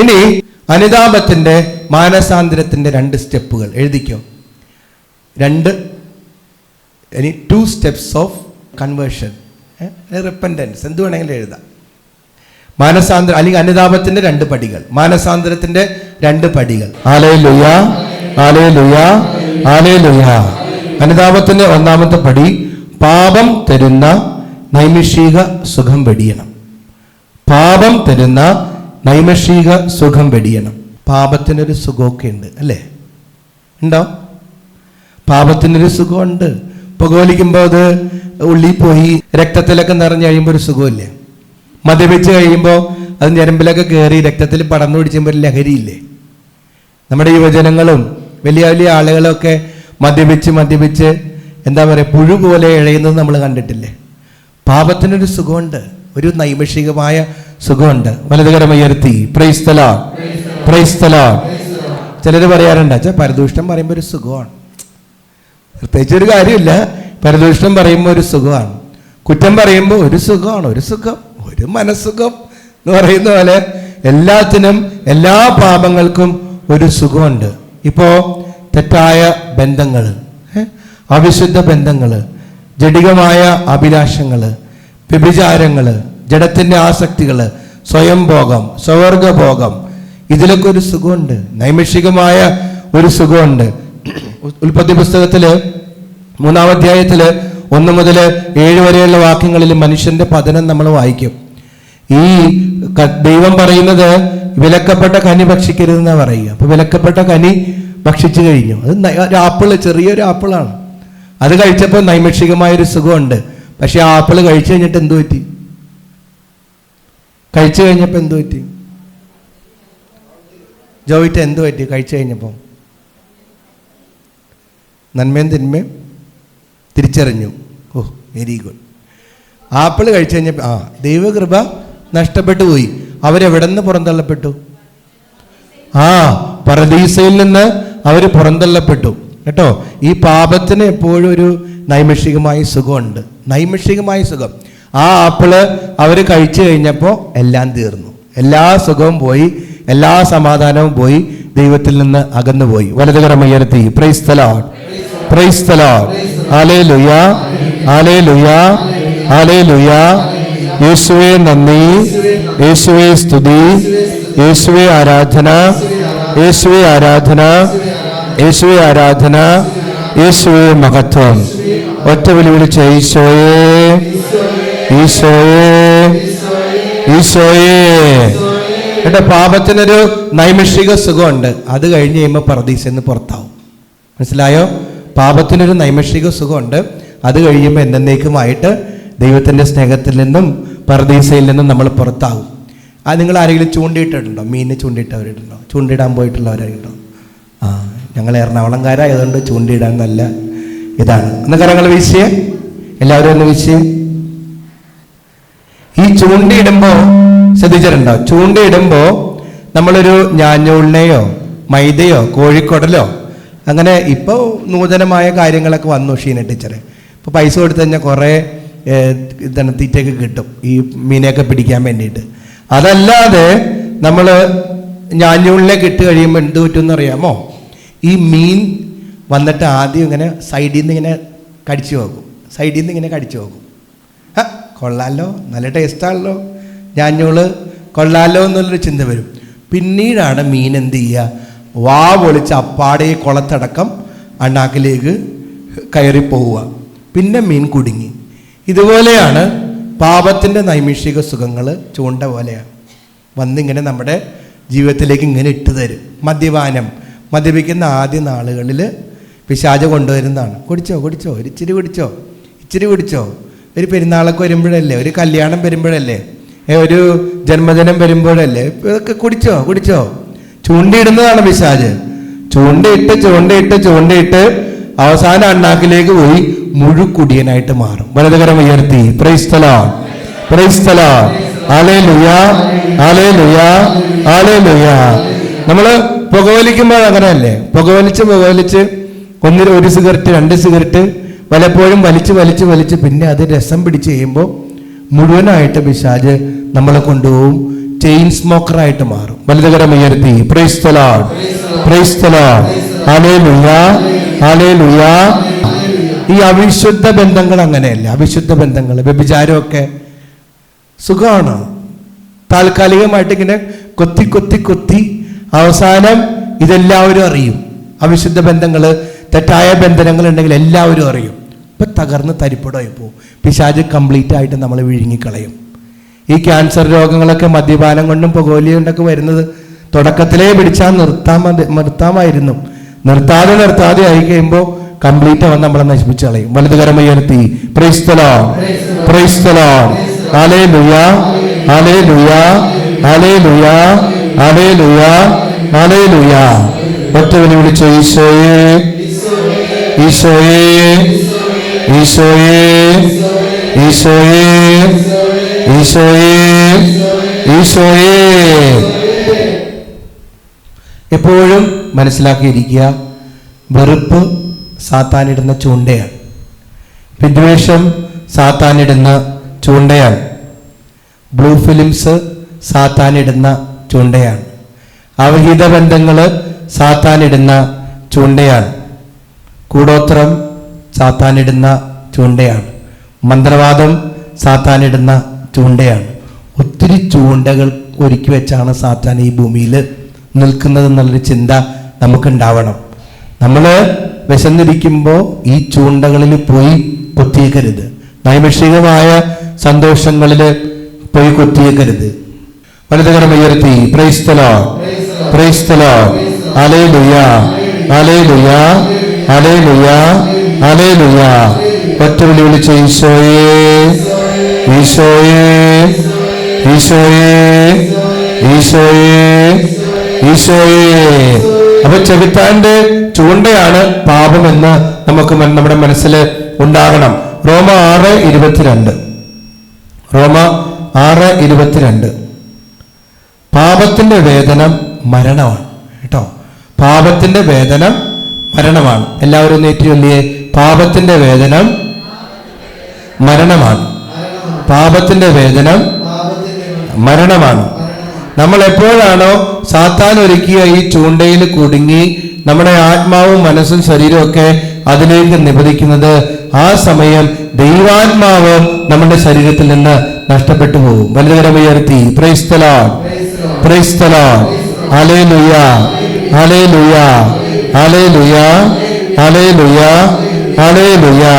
ഇനി അനുതാപത്തിന്റെ മാനസാന്തരത്തിന്റെ രണ്ട് സ്റ്റെപ്പുകൾ എഴുതിക്കോ. രണ്ട് ഇനി ടു സ്റ്റെപ്സ് ഓഫ് കൺവേർഷൻ റിപ്പൻഡൻസ് എന്ത് വേണമെങ്കിലും എഴുതാം. മാനസാന്തര അല്ലെങ്കിൽ അനുതാപത്തിന്റെ രണ്ട് പടികൾ. മാനസാന്തരത്തിന്റെ രണ്ട് പടികൾ. ആലേ ലുയ ആലേ ലുയ ആലേ ലുയ അനുതാപത്തിന്റെ ഒന്നാമത്തെ പടി പാപം തരുന്ന നൈമിഷിക സുഖം വെടിയണം. പാപം തരുന്ന നൈമിഷിക സുഖം വെടിയണം. പാപത്തിനൊരു സുഖമൊക്കെ ഉണ്ട് അല്ലേ? ഉണ്ടോ? പാപത്തിനൊരു സുഖമുണ്ട്. പുകവലിക്കുമ്പോൾ അത് ഉള്ളിൽ പോയി രക്തത്തിലൊക്കെ നിറഞ്ഞു കഴിയുമ്പോൾ ഒരു സുഖമില്ലേ? മദ്യപിച്ച് കഴിയുമ്പോൾ അത് ഞരമ്പിലൊക്കെ കയറി രക്തത്തിൽ പടർന്നു പിടിച്ചുമ്പോൾ ഒരു ലഹരിയില്ലേ? നമ്മുടെ യുവജനങ്ങളും വലിയ വലിയ ആളുകളൊക്കെ മദ്യപിച്ച് മദ്യപിച്ച് എന്താ പറയുക പുഴു പോലെ ഇഴയുന്നത് നമ്മൾ കണ്ടിട്ടില്ലേ? പാപത്തിനൊരു സുഖമുണ്ട്. ഒരു നൈമിഷികമായ സുഖമുണ്ട്. വലതുകരം ഉയർത്തി. പ്രൈസ്തല പ്രൈസ്തല ചിലർ പറയാറുണ്ട് അച്ഛാ പരദൂഷണം പറയുമ്പോൾ ഒരു സുഖമാണ്. പ്രത്യേകിച്ച് ഒരു കാര്യമില്ല. പരദൂഷണം പറയുമ്പോൾ ഒരു സുഖമാണ്. കുറ്റം പറയുമ്പോൾ ഒരു സുഖമാണ്. ഒരു സുഖം ഒരു മനസ്സുഖം എന്ന് പറയുന്ന പോലെ എല്ലാത്തിനും എല്ലാ പാപങ്ങൾക്കും ഒരു സുഖമുണ്ട്. ഇപ്പോൾ തെറ്റായ ബന്ധങ്ങൾ അവിശുദ്ധ ബന്ധങ്ങൾ ജഡികമായ അഭിലാഷങ്ങൾ വ്യഭിചാരങ്ങൾ ജഡത്തിന്റെ ആസക്തികൾ സ്വയംഭോഗം സ്വവർഗഭോഗം ഇതിലൊക്കെ ഒരു സുഖമുണ്ട്. നൈമിഷികമായ ഒരു സുഖമുണ്ട്. ഉൽപ്പത്തി പുസ്തകത്തിൽ മൂന്നാം അധ്യായത്തിൽ ഒന്ന് മുതൽ ഏഴ് വരെയുള്ള വാക്യങ്ങളിൽ മനുഷ്യന്റെ പതനം നമ്മൾ വായിക്കും. ഈ ദൈവം പറയുന്നത് വിലക്കപ്പെട്ട കനി ഭക്ഷിക്കരുതെന്നാ പറയുക. അപ്പൊ വിലക്കപ്പെട്ട കനി ഭക്ഷിച്ചു കഴിഞ്ഞു. അത് ഒരു ആപ്പിൾ ചെറിയൊരു ആപ്പിളാണ്. അത് കഴിച്ചപ്പോൾ നൈമിഷികമായ ഒരു സുഖമുണ്ട്. പക്ഷെ ആ ആപ്പിൾ കഴിച്ചു കഴിഞ്ഞിട്ട് എന്തു പറ്റി? കഴിച്ചു കഴിഞ്ഞപ്പോൾ എന്തു പറ്റി? ജോയിറ്റ് എന്തു പറ്റി? കഴിച്ചു കഴിഞ്ഞപ്പോൾ നന്മയും തിന്മയും തിരിച്ചറിഞ്ഞു. ഓ വെരി ഗുഡ് ആപ്പിൾ കഴിച്ചു കഴിഞ്ഞപ്പോൾ ആ ദൈവകൃപ നഷ്ടപ്പെട്ടു പോയി. അവരെവിടെ നിന്ന് പുറന്തള്ളപ്പെട്ടു? ആ പറദീസയിൽ നിന്ന് അവർ പുറന്തള്ളപ്പെട്ടു. കേട്ടോ? ഈ പാപത്തിന് എപ്പോഴും ഒരു നൈമിഷികമായ സുഖമുണ്ട്. നൈമിഷികമായ സുഖം. ആ ആപ്പിൾ അവർ കഴിച്ചു കഴിഞ്ഞപ്പോൾ എല്ലാം തീർന്നു. എല്ലാ സുഖവും പോയി എല്ലാ സമാധാനവും പോയി ദൈവത്തിൽ നിന്ന് അകന്നുപോയി. വലതുകരം ഉയർത്തി പ്രൈസ് തലോഡ് പ്രൈസ് തലോഡ് ആലേ ലുയാ ആലേ ലുയാ ആലേ ലുയാ യേശുവെ നന്ദി. യേശുവെ സ്തുതി. യേശുവെ ആരാധന. യേശുവെ ആരാധന. യേശുവെ ആരാധന. യേശുവെ മഹത്വം. ഒറ്റ വിളി വിളിച്ച ഈശോയെ ഈശോയെ ഈശോയേ. എന്റെ പാപത്തിനൊരു നൈമിഷിക സുഖമുണ്ട്. അത് കഴിഞ്ഞ് കഴിയുമ്പോൾ പറദീസെന്ന് പുറത്താവും. മനസ്സിലായോ? പാപത്തിനൊരു നൈമിഷിക സുഖമുണ്ട്. അത് കഴിയുമ്പോൾ എന്നേക്കുമായിട്ട് ദൈവത്തിന്റെ സ്നേഹത്തിൽ നിന്നും പറദീസയിൽ നിന്നും നമ്മൾ പുറത്താവും. അത് നിങ്ങൾ ആരെങ്കിലും ചൂണ്ടിയിട്ടിട്ടുണ്ടോ? മീനിനെ ചൂണ്ടിയിട്ടവരുണ്ടോ ചൂണ്ടിയിടാൻ പോയിട്ടുള്ളവരായിട്ടുണ്ടോ? ആ ഞങ്ങൾ എറണാകുളംകാരായതുകൊണ്ട് ചൂണ്ടിയിടാൻ നല്ല ഇതാണ്. എന്നൊക്കെ കരങ്ങൾ വീശിയേ. എല്ലാവരും ഒന്ന് വീശിയേ. ഈ ചൂണ്ടയിടുമ്പോ ശ്രദ്ധിച്ചിട്ടുണ്ടോ? ചൂണ്ടയിടുമ്പോ നമ്മളൊരു ഞാഞ്ഞൂളിനെയോ മൈദയോ കോഴിക്കോടലോ അങ്ങനെ ഇപ്പോൾ നൂതനമായ കാര്യങ്ങളൊക്കെ വന്നു ഷീന ടീച്ചറെ. ഇപ്പോൾ പൈസ കൊടുത്തു കഴിഞ്ഞാൽ കുറേ ഇതാണ് തീറ്റയൊക്കെ കിട്ടും. ഈ മീനെയൊക്കെ പിടിക്കാൻ വേണ്ടിയിട്ട്. അതല്ലാതെ നമ്മൾ ഞാഞ്ഞൂളിനെ കിട്ടി കഴിയുമ്പോൾ എന്ത് പറ്റുമെന്ന് അറിയാമോ ഈ മീൻ വന്നിട്ട് ആദ്യം ഇങ്ങനെ സൈഡിൽ നിന്ന് ഇങ്ങനെ കടിച്ചു നോക്കും സൈഡിൽ നിന്ന് ഇങ്ങനെ കടിച്ചു നോക്കും കൊള്ളാലോ നല്ല ടേസ്റ്റാണല്ലോ ഞാഞ്ഞോൾ കൊള്ളാലോ എന്നുള്ളൊരു ചിന്ത വരും. പിന്നീടാണ് മീൻ എന്ത് ചെയ്യുക വാ പൊളിച്ച് അപ്പാടെ കുളത്തടക്കം അണ്ണാക്കിലേക്ക് കയറിപ്പോവുക പോവുക. പിന്നെ മീൻ കുടുങ്ങി. ഇതുപോലെയാണ് പാപത്തിന്റെ നൈമിഷിക സുഖങ്ങൾ ചൂണ്ട പോലെയാണ് വന്നിങ്ങനെ നമ്മുടെ ജീവിതത്തിലേക്ക് ഇങ്ങനെ ഇട്ട് തരും. മദ്യപാനം. മദ്യപിക്കുന്ന ആദ്യ നാളുകളിൽ പിശാച കൊണ്ടുവരുന്നതാണ്. കുടിച്ചോ കുടിച്ചോ? ഒരിച്ചിരി കുടിച്ചോ? ഇച്ചിരി കുടിച്ചോ? ഒരു പെരുന്നാളൊക്കെ വരുമ്പോഴല്ലേ? ഒരു കല്യാണം വരുമ്പോഴല്ലേ? ഒരു ജന്മദിനം വരുമ്പോഴല്ലേ? ഇതൊക്കെ കുടിച്ചോ? കുടിച്ചോ? ചൂണ്ടിയിടുന്നതാണ് പിശാജ്. ചൂണ്ടയിട്ട് ചൂണ്ടയിട്ട് ചൂണ്ടയിട്ട് അവസാന അണ്ണാക്കിലേക്ക് പോയി മുഴുക്കുടിയനായിട്ട് മാറും. വലതുകരം ഉയർത്തി. പ്രൈസ്തല പ്രൈസ്തല ആലേ ലുയാ ആലേ ലുയാ ആലേ ലുയാ നമ്മൾ പുകവലിക്കുമ്പോൾ അങ്ങനെയല്ലേ പുകവലിച്ച് പുകവലിച്ച് ഒന്നിൽ ഒരു സിഗരറ്റ് രണ്ട് സിഗരറ്റ് പലപ്പോഴും വലിച്ച് വലിച്ച് വലിച്ച് പിന്നെ അത് രസം പിടിച്ച് കഴിയുമ്പോൾ മുഴുവനായിട്ട് പിശാജ് നമ്മളെ കൊണ്ടുപോകും. ചെയിൻ സ്മോക്കറായിട്ട് മാറും. വലുതകരം ഉയർത്തി ഈ അവിശുദ്ധ ബന്ധങ്ങൾ അങ്ങനെയല്ല. അവിശുദ്ധ ബന്ധങ്ങൾ വ്യഭിചാരമൊക്കെ സുഖമാണ്. താൽക്കാലികമായിട്ട് ഇങ്ങനെ കൊത്തി കൊത്തി കൊത്തി അവസാനം ഇതെല്ലാവരും അറിയും. അവിശുദ്ധ ബന്ധങ്ങൾ തെറ്റായ ബന്ധനങ്ങൾ ഉണ്ടെങ്കിൽ എല്ലാവരും അറിയും. ഇപ്പൊ തകർന്ന് തരിപ്പടമായി പോകും പിശാജ് കംപ്ലീറ്റ് ആയിട്ട് നമ്മൾ വിഴുങ്ങിക്കളയും. ഈ ക്യാൻസർ രോഗങ്ങളൊക്കെ മദ്യപാനം കൊണ്ടും പുകവലി കൊണ്ടൊക്കെ വരുന്നത് തുടക്കത്തിലേ പിടിച്ചാൽ നിർത്താൻ നിർത്താമായിരുന്നു. നിർത്താതെ നിർത്താതെ ആയി കഴിയുമ്പോൾ കംപ്ലീറ്റ് അവൻ നമ്മളെ നശിപ്പിച്ച് കളയും. വലതു ഉയർത്തി. പ്രൈസ്തലോ ആലേ ലുയാ ആലേ ലുയാ ആലേ ലുയാ ആലേ ലുയാ വിളിച്ചു ഈശോയെ ഈശോയെ ഈശോയെ ഈശോയെ ഈശോയെ. എപ്പോഴും മനസ്സിലാക്കിയിരിക്കുക വെറുപ്പ് സാത്താനിടുന്ന ചൂണ്ടയാണ്. വിദ്വേഷം സാത്താനിടുന്ന ചൂണ്ടയാണ്. Blue films സാത്താനിടുന്ന ചൂണ്ടയാണ്. അവഹിത ബന്ധങ്ങൾ സാത്താനിടുന്ന ചൂണ്ടയാണ്. കൂടോത്രം സാത്താനിടുന്ന ചൂണ്ടയാണ്. മന്ത്രവാദം സാത്താനിടുന്ന ചൂണ്ടയാണ്. ഒത്തിരി ചൂണ്ടകൾ ഒരുക്കി വെച്ചാണ് സാത്താൻ ഈ ഭൂമിയിൽ നിൽക്കുന്നത് എന്നുള്ളൊരു ചിന്ത നമുക്കുണ്ടാവണം. നമ്മൾ വിശന്നിരിക്കുമ്പോൾ ഈ ചൂണ്ടകളിൽ പോയി കൊത്തിയേക്കരുത്. നൈമിഷികമായ സന്തോഷങ്ങളിൽ പോയി കൊത്തിയേക്കരുത്. വലതുകരം ഉയർത്തി. പ്രൈസ്തലോ പ്രൈസ്തലോ അലേ ലുയാ അലേ ലുയാ അലേ വിളിച്ച ഈശോയേ ഈശോയേ ഈശോയേ ഈശോയേ ഈശോയേ. അപ്പൊ ചെകുത്താന്റെ ചൂണ്ടയാണ് പാപമെന്ന് നമുക്ക് നമ്മുടെ മനസ്സിൽ ഉണ്ടാകണം. റോമ ആറ് ഇരുപത്തിരണ്ട്. റോമ ആറ് ഇരുപത്തിരണ്ട്. പാപത്തിന്റെ വേദനം മരണമാണ്. കേട്ടോ? പാപത്തിന്റെ വേദനം മരണമാണ്. എല്ലാവരും ഏറ്റുചൊല്ലിയേ ചൊല്ലിയേ പാപത്തിന്റെ വേദനം മരണമാണ്. പാപത്തിന്റെ വേദനം മരണമാണ്. നമ്മൾ എപ്പോഴാണോ സാത്താൻ ഒരുക്കിയ ഈ ചൂണ്ടയിൽ കുടുങ്ങി നമ്മുടെ ആത്മാവും മനസ്സും ശരീരവും ഒക്കെ അതിലേക്ക് നിബദിക്കുന്നത് ആ സമയം ദൈവാത്മാവ് നമ്മുടെ ശരീരത്തിൽ നിന്ന് നഷ്ടപ്പെട്ടു പോകും. വലുതരം ഉയർത്തി. പ്രൈസ്തലാ പ്രൈസ്തലാ അലേ ലുയാ അലേ ലുയാ അലേ ലുയാ അലേ ലുയാ അലേ ലുയാ